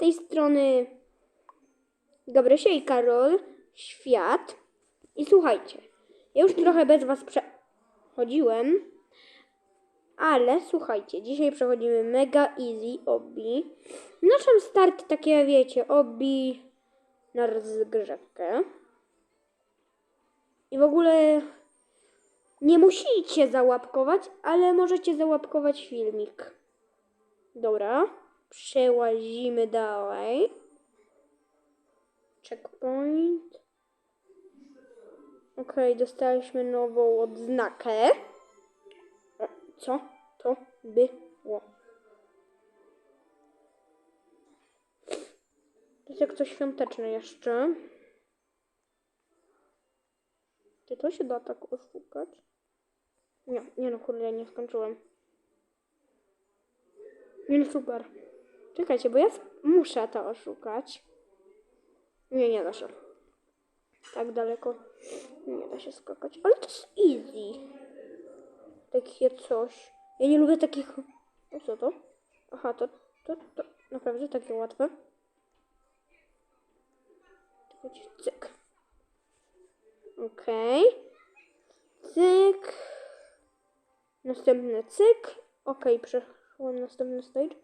tej strony Gabrysia i Karol, świat. I słuchajcie, ja już trochę bez was przechodziłem, ale słuchajcie, dzisiaj przechodzimy mega easy obbi. Naszym start takie, wiecie, obbi na rozgrzewkę. I w ogóle nie musicie załapkować, ale możecie załapkować filmik. Dobra, przełazimy dalej. Checkpoint. Okej, dostaliśmy nową odznakę. Co to było? To jest jak coś świąteczne jeszcze. Czy to się da tak oszukać? Nie, nie no, kurde, nie skończyłem. Nie no, super. Czekajcie, bo ja muszę to oszukać. Nie, nie da się. Tak daleko nie da się skakać. Ale to jest easy. Takie coś. Ja nie lubię takich... O co to? Aha, to, to, to naprawdę takie łatwe. Cyk. Okej. Cyk. Następny cyk. Okej, przeszłam następny stage.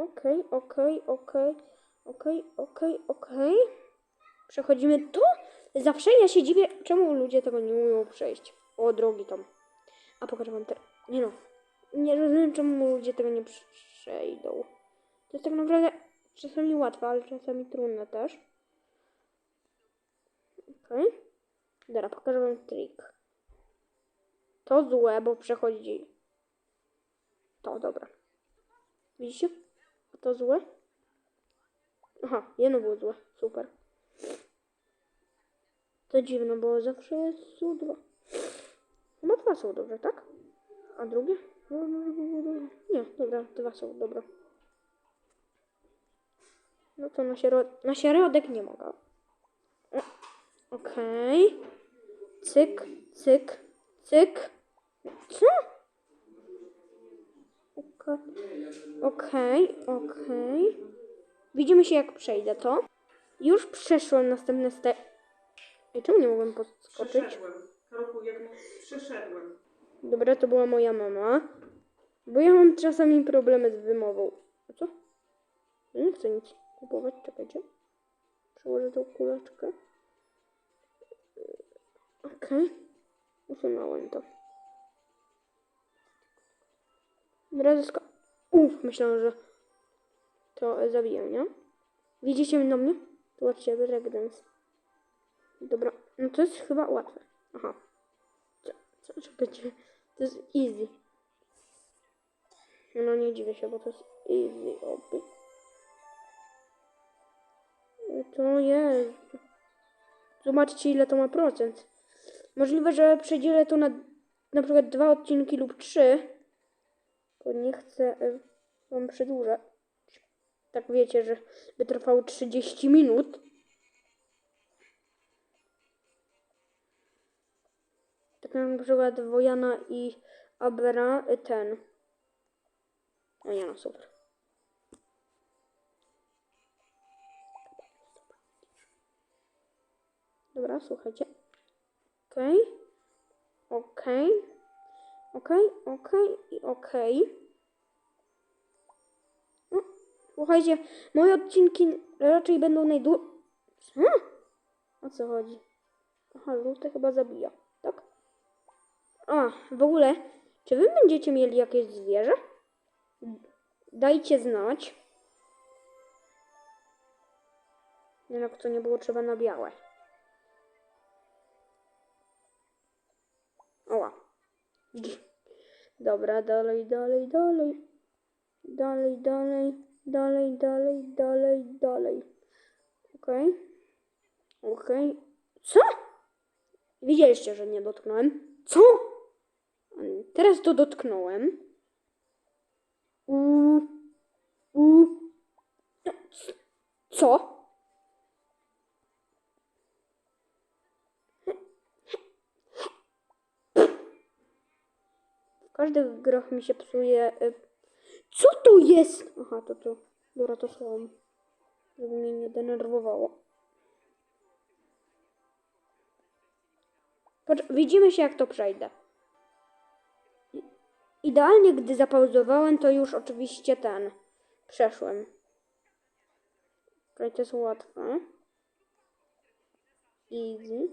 Okej, okej, okej, okej, okej, okej. Przechodzimy to? Zawsze ja się dziwię, czemu ludzie tego nie umią przejść. O, drogi tam. A pokażę wam teraz. Nie no. Nie rozumiem, czemu ludzie tego nie przejdą. To jest tak naprawdę czasami łatwe, ale czasami trudne też. Okej. Dobra, pokażę wam trik. To złe, bo przechodzi. To, dobra. Widzicie? To złe? Aha, jedno było złe. Super. To dziwne, bo zawsze są dwa. Chyba dwa są dobre, tak? A drugie? No, no, no. Nie, dobra, dwa są dobre. No to na, środ- na środek nie mogę. Okej. Cyk, cyk, cyk. Co? Okej, okej. Widzimy się jak przejdę to. Już przeszłam następne ste... Ej, czemu nie mogłem podskoczyć? Przeszedłem. Jak przeszedłem. Dobra, to była moja mama. Bo ja mam czasami problemy z wymową. A co? Ja nie chcę nic kupować, czekajcie. Przełożę tą kuleczkę. Okej. Usunąłem to. Teraz sko... Uff, myślałam, że to zabiję, nie? Widzicie na mnie? Ciebie, breakdance. Dobra, no to jest chyba łatwe. Aha. Co, co, czekajcie. To jest easy. No nie dziwię się, bo to jest easy oby. To jest. Zobaczcie ile to ma procent. Możliwe, że przedzielę to na na przykład dwa odcinki lub trzy. Bo nie chcę y, wam przedłużać. Tak wiecie, że by trwało 30 minut. Tak na przykład Wojana i Abera y, ten. O nie no, super. Dobra, słuchajcie. Okej. Okej. Okej, okej i okej. No, słuchajcie, moje odcinki raczej będą najdłuższe. Co? O co chodzi? Aha, żółte chyba zabija, tak? A, w ogóle, czy wy będziecie mieli jakieś zwierzę? Dajcie znać. No, to nie było trzeba na białe. Dobra, dalej, dalej, dalej. Dalej, dalej, dalej, dalej, dalej, dalej. Okej. Okej. Co? Widzieliście, że nie dotknąłem. Co? Teraz to dotknąłem. Co? W każdych grach mi się psuje. y, Co to jest? Aha, to tu. Dobra, to słowem. Żeby mnie nie denerwowało. Patrz, widzimy się jak to przejdę. Idealnie, gdy zapauzowałem, to już oczywiście ten. Przeszłem. To jest łatwe. Easy.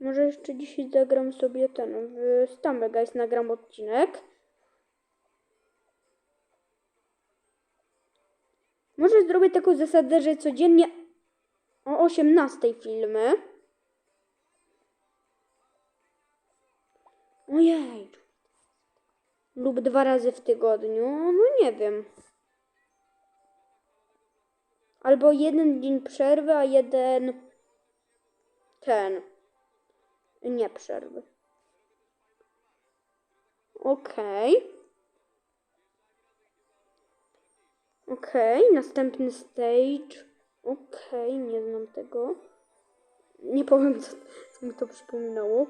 Może jeszcze dzisiaj zagram sobie ten. W Guys nagram odcinek. Może zrobię taką zasadę, że codziennie o 18 filmy. Ojej. Lub dwa razy w tygodniu. No nie wiem. Albo jeden dzień przerwy, a jeden ten. Nie przerwy. Okej. Okej, następny stage. Okej, nie znam tego. Nie powiem, co, co mi to przypominało.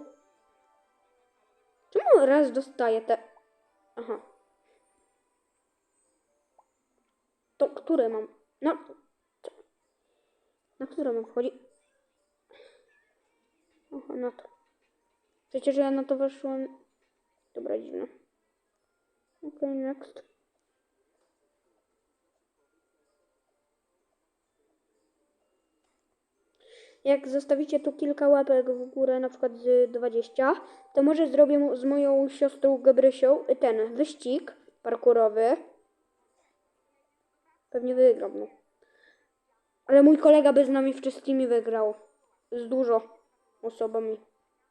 Czemu raz dostaję te... Aha. To które mam? No. Na które mam wchodzić? Aha, na to. Przecież ja na to weszłam... Dobra, dziwne. Okej, next. Jak zostawicie tu kilka łapek w górę, na przykład z 20, to może zrobię z moją siostrą Gabrysią ten wyścig parkurowy. Pewnie wygram, no. Ale mój kolega by z nami wszystkimi wygrał. Z dużo osobami.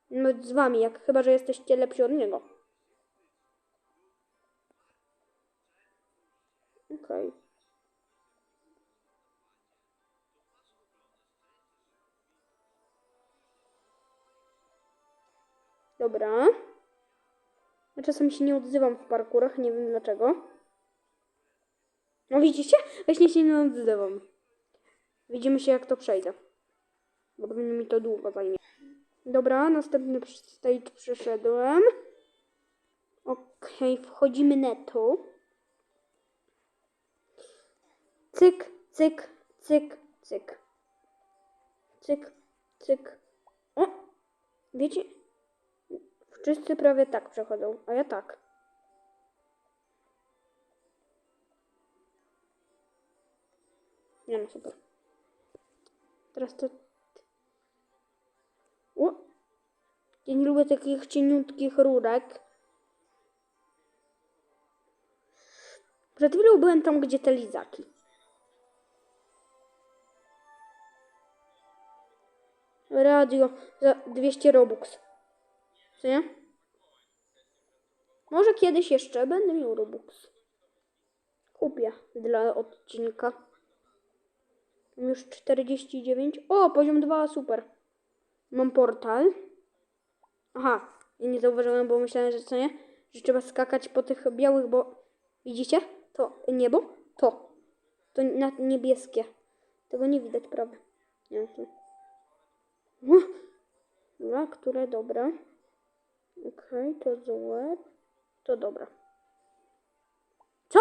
Nawet z wami, jak chyba, że jesteście lepsi od niego. Okej. Dobra. Ja czasem się nie odzywam w parkurach, nie wiem dlaczego. No widzicie? Właśnie się nie odzywam. Widzimy się jak to przejdę. Bo pewnie mi to długo zajmie. Dobra, następny stage przeszedłem. Okej, wchodzimy netto. Cyk, cyk, cyk, cyk. Cyk, cyk. O! Wiecie? Wszyscy prawie tak przechodzą, a ja tak. Nie no, super. Teraz to... Ja nie lubię takich cieniutkich rurek. Przed chwilą byłem tam, gdzie te lizaki. Radio za 200 robux. Co nie? Może kiedyś jeszcze będę miał Robux. Kupię dla odcinka. Już 49. O, poziom 2, super. Mam portal. Aha, ja nie zauważyłem, bo myślałem, że co nie? Że trzeba skakać po tych białych, bo widzicie? To niebo? To. To na niebieskie. Tego nie widać, prawda? Nie wiem. co. Dobra, które dobre. Okej, to złe. To dobra. Co?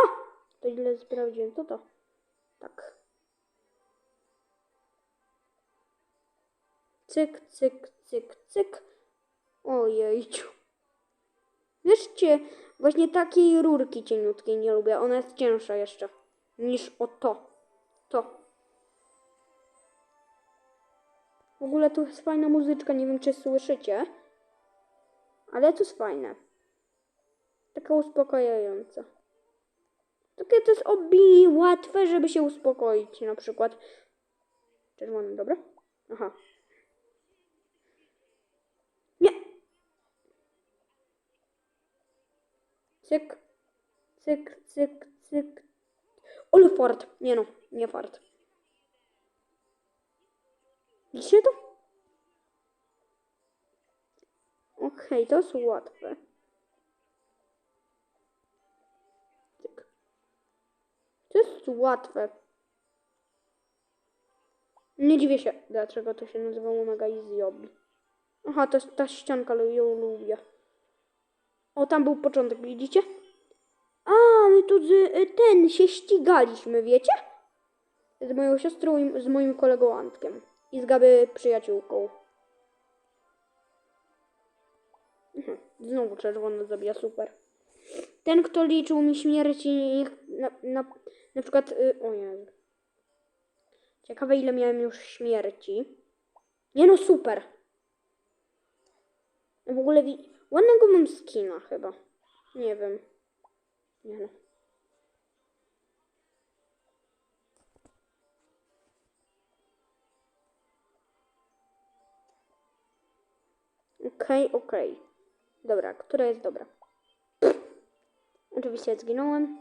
To źle sprawdziłem. Co to? Tak. Cyk, cyk, cyk, cyk. Ojejciu. Wieszcie, właśnie takiej rurki cieniutkiej nie lubię. Ona jest cięższa jeszcze niż o to. To. W ogóle tu jest fajna muzyczka, nie wiem czy słyszycie. Ale to jest fajne. Taka uspokajająca. Takie to jest obi łatwe, żeby się uspokoić. Na przykład. Czerwony, dobra? Aha. Nie! Cyk, cyk, cyk, cyk. Ole fart. Nie no, nie fart. Widzicie to? Okej, to jest łatwe. Cyk. To jest łatwe. Nie dziwię się, dlaczego to się nazywało Mega Easy Obby. Aha, to jest ta ścianka, ale ją lubię. O, tam był początek, widzicie? A, my tu z, y, ten się ścigaliśmy, wiecie? Z moją siostrą i z moim kolegą Antkiem. I z Gaby przyjaciółką. Mhm. Znowu czerwono zabija, super. Ten, kto liczył mi śmierci, niech na, na, na przykład... Y, o Jezu. Ciekawe, ile miałem już śmierci. Nie no, super. W ogóle wi- ładnego mam skina chyba. Nie wiem. Nie no. Okej, okej. Dobra, która jest dobra? Oczywiście zginąłem.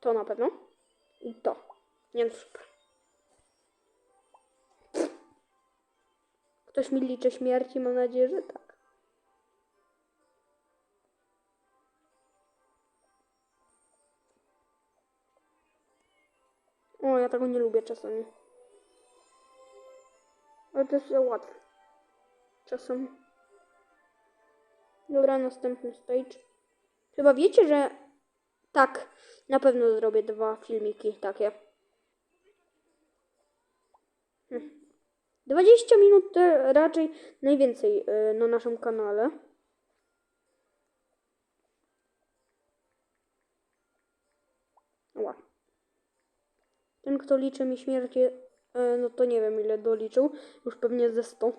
To na pewno. I to. Nie no, super. Ktoś mi liczy śmierci? Mam nadzieję, że tak. O, ja tego nie lubię czasami. Ale to jest łatwe. Czasem. Dobra, następny stage. Chyba wiecie, że tak, na pewno zrobię dwa filmiki takie. Hm. 20 minut to raczej najwięcej y, na naszym kanale. Ła. Ten, kto liczy mi śmierci, y, no to nie wiem ile doliczył. Już pewnie ze 100.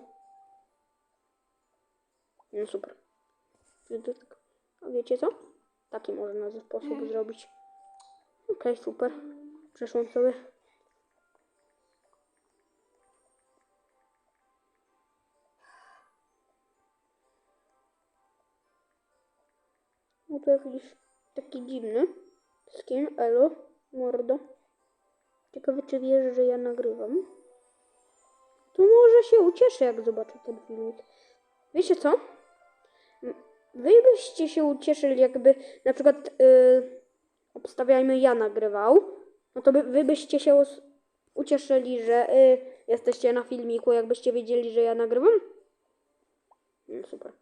No super. A wiecie co? Taki można ze sposób zrobić. Okej, super. Przeszłam sobie. No to jakiś taki dziwny. Skin, elo, mordo. Ciekawe, czy wiesz, że ja nagrywam. To może się ucieszę, jak zobaczę ten filmik. Wiecie co? Wy byście się ucieszyli, jakby na przykład yy, obstawiajmy ja nagrywał. No to by, wy byście się ucieszyli, że yy, jesteście na filmiku, jakbyście wiedzieli, że ja nagrywam. No super.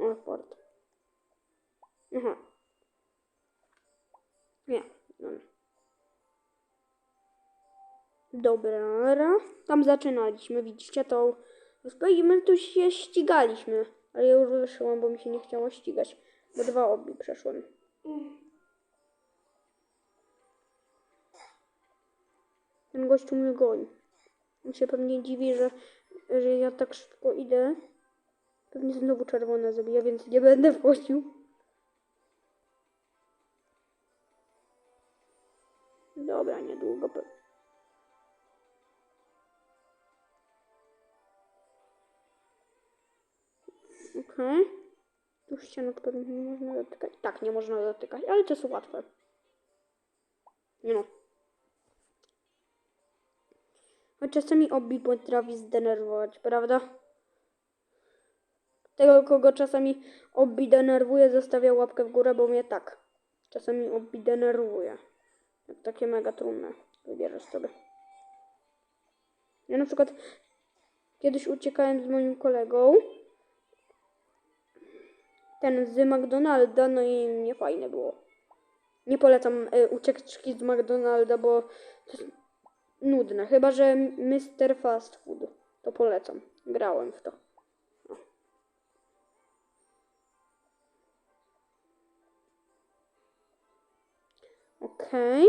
O, fort. Aha. Nie. Dobra. Tam zaczynaliśmy, widzicie tą i my tu się ścigaliśmy. Ale ja już wyszłam, bo mi się nie chciało ścigać. Bo dwa obi przeszłem. Ten gościu mnie goni. On się pewnie dziwi, że, że ja tak szybko idę. Pewnie znowu czerwone zabija, więc nie będę wchodził. Okej. Tu ścianek pewnie nie można dotykać. Tak, nie można dotykać, ale to jest łatwe. No. Choć czasami obi potrafi zdenerwować, prawda? Tego, kogo czasami obi denerwuje, zostawia łapkę w górę, bo mnie tak. Czasami obi denerwuje. Takie mega trudne. Wybierzesz sobie. Ja na przykład kiedyś uciekałem z moim kolegą. Ten z McDonalda, no i nie fajne było. Nie polecam y, ucieczki z McDonalda, bo to jest nudne. Chyba, że Mr. Fast Food. To polecam. Grałem w to. O. Okej.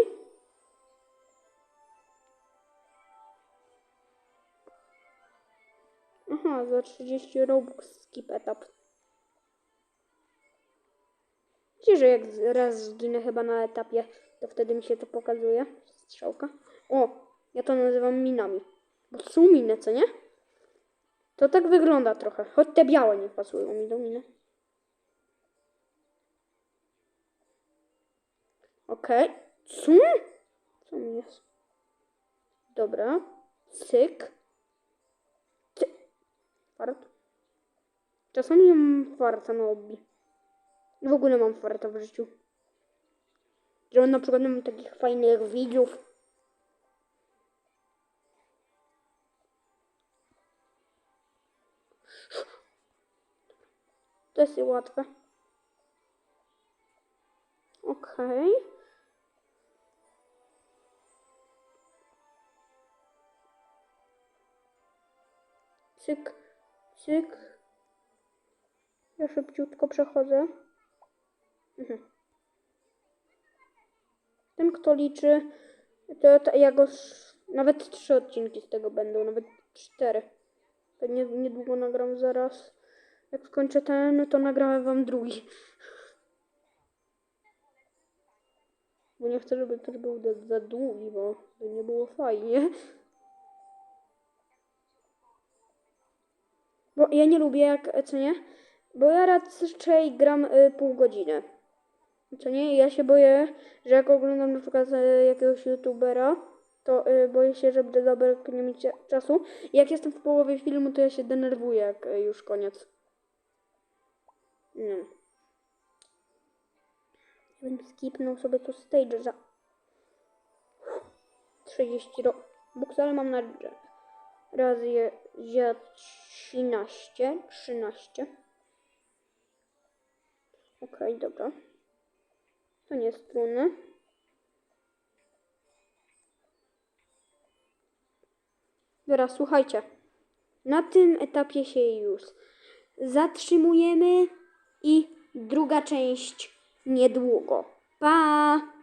Aha, za 30 Robux skip etap. Wiecie, że jak raz zginę chyba na etapie, to wtedy mi się to pokazuje. Strzałka. O, ja to nazywam minami. Bo to są miny, co nie? To tak wygląda trochę. Choć te białe nie pasują mi do miny. Okej. Co? Co mi jest? Dobra. Cyk. Ty. Fart. Czasami mam farta na. W ogóle mam farta w życiu. Że na przykład mam takich fajnych widzów. To jest łatwe. Okej. Cyk, cyk. Ja szybciutko przechodzę. Mhm. Ten, kto liczy, to, ja go. Nawet trzy odcinki z tego będą, nawet cztery. Pewnie niedługo nagram zaraz. Jak skończę ten, to nagrałem wam drugi. Bo nie chcę, żeby też był za, za długi, bo by nie było fajnie. Bo ja nie lubię jak, co nie? Bo ja raczej gram y, pół godziny. Co nie? Ja się boję, że jak oglądam na przykład y, jakiegoś youtubera, to y, boję się, że będę zabraknie mi cia- czasu. I jak jestem w połowie filmu, to ja się denerwuję, jak y, już koniec. Nie. Ja bym skipnął sobie tu stage za 30 ro... Buks, ale mam na razy je za 13, 13. Okej, dobra. To nie jest trudne. Słuchajcie. Na tym etapie się już zatrzymujemy i druga część niedługo. Pa!